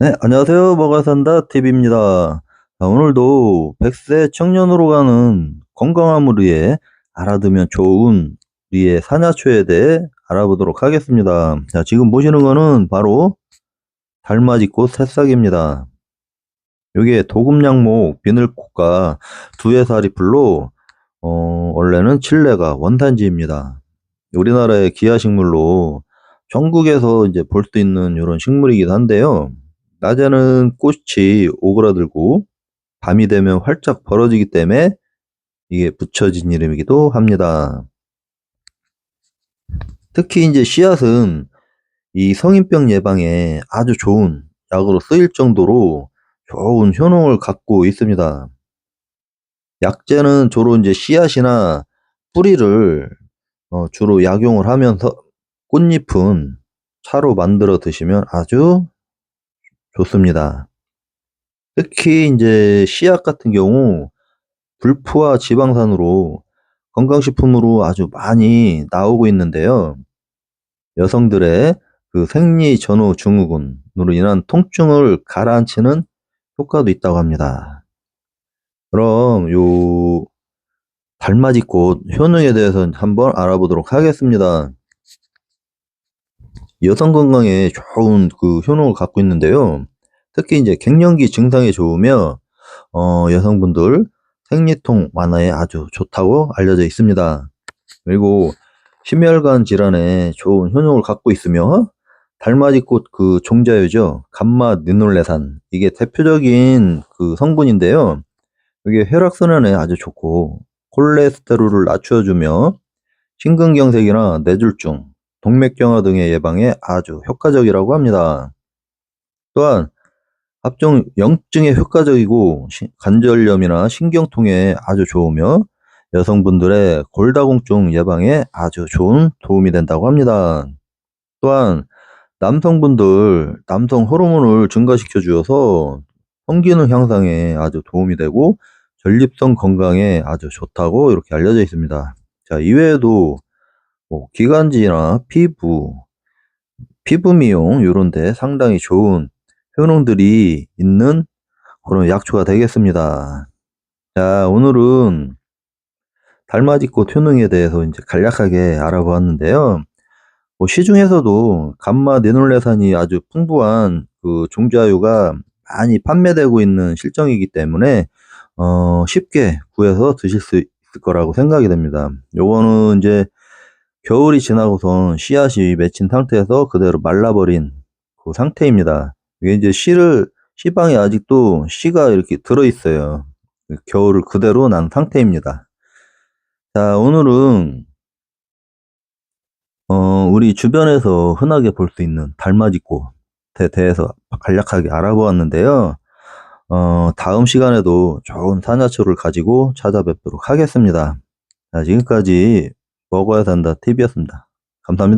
네, 안녕하세요. 먹어 산다 TV입니다. 자, 오늘도 100세 청년으로 가는 건강함을 위해 알아두면 좋은 우리의 산야초에 대해 알아보도록 하겠습니다. 자, 지금 보시는 거는 바로 달맞이꽃 새싹입니다. 여기에 도금양목 비늘꽃과 두해사리풀로 어, 원래는 칠레가 원산지입니다. 우리나라의 기하식물로 전국에서 이제 볼 수 있는 이런 식물이기도 한데요. 낮에는 꽃이 오그라들고 밤이 되면 활짝 벌어지기 때문에 이게 붙여진 이름이기도 합니다. 특히 이제 씨앗은 이 성인병 예방에 아주 좋은 약으로 쓰일 정도로 좋은 효능을 갖고 있습니다. 약재는 주로 이제 씨앗이나 뿌리를 어, 주로 약용을 하면서 꽃잎은 차로 만들어 드시면 아주 좋습니다. 특히 이제 씨앗 같은 경우 불포화 지방산으로 건강식품으로 아주 많이 나오고 있는데요. 여성들의 그 생리 전후 증후군으로 인한 통증을 가라앉히는 효과도 있다고 합니다. 그럼 요 달맞이꽃 효능에 대해서 한번 알아보도록 하겠습니다. 여성 건강에 좋은 그 효능을 갖고 있는데요. 특히 이제 갱년기 증상이 좋으며 어, 여성분들 생리통 완화에 아주 좋다고 알려져 있습니다. 그리고 심혈관 질환에 좋은 효능을 갖고 있으며 달맞이꽃 그 종자유죠. 감마 니놀레산 이게 대표적인 그 성분인데요. 이게 혈액순환에 아주 좋고 콜레스테롤을 낮춰주며 심근경색이나 뇌졸중, 동맥경화 등의 예방에 아주 효과적이라고 합니다. 또한 합종 영증에 효과적이고 관절염이나 신경통에 아주 좋으며 여성분들의 골다공증 예방에 아주 좋은 도움이 된다고 합니다. 또한 남성분들 남성 호르몬을 증가시켜 주어서 성기능 향상에 아주 도움이 되고 전립선 건강에 아주 좋다고 이렇게 알려져 있습니다. 자, 이외에도 뭐 기관지나 피부, 피부 미용 이런 데 상당히 좋은 효능들이 있는 그런 약초가 되겠습니다. 자, 오늘은 달맞이꽃 효능에 대해서 이제 간략하게 알아보았는데요. 뭐 시중에서도 감마 네놀레산이 아주 풍부한 그 종자유가 많이 판매되고 있는 실정이기 때문에 어, 쉽게 구해서 드실 수 있을 거라고 생각이 됩니다. 요거는 이제 겨울이 지나고선 씨앗이 맺힌 상태에서 그대로 말라버린 그 상태입니다. 이게 이제 씨를 씨방에 아직도 씨가 이렇게 들어 있어요. 겨울을 그대로 난 상태입니다. 자, 오늘은 어, 우리 주변에서 흔하게 볼 수 있는 달맞이꽃에 대해서 간략하게 알아보았는데요. 어, 다음 시간에도 좋은 산야초를 가지고 찾아뵙도록 하겠습니다. 자, 지금까지 먹어야 산다 TV였습니다. 감사합니다.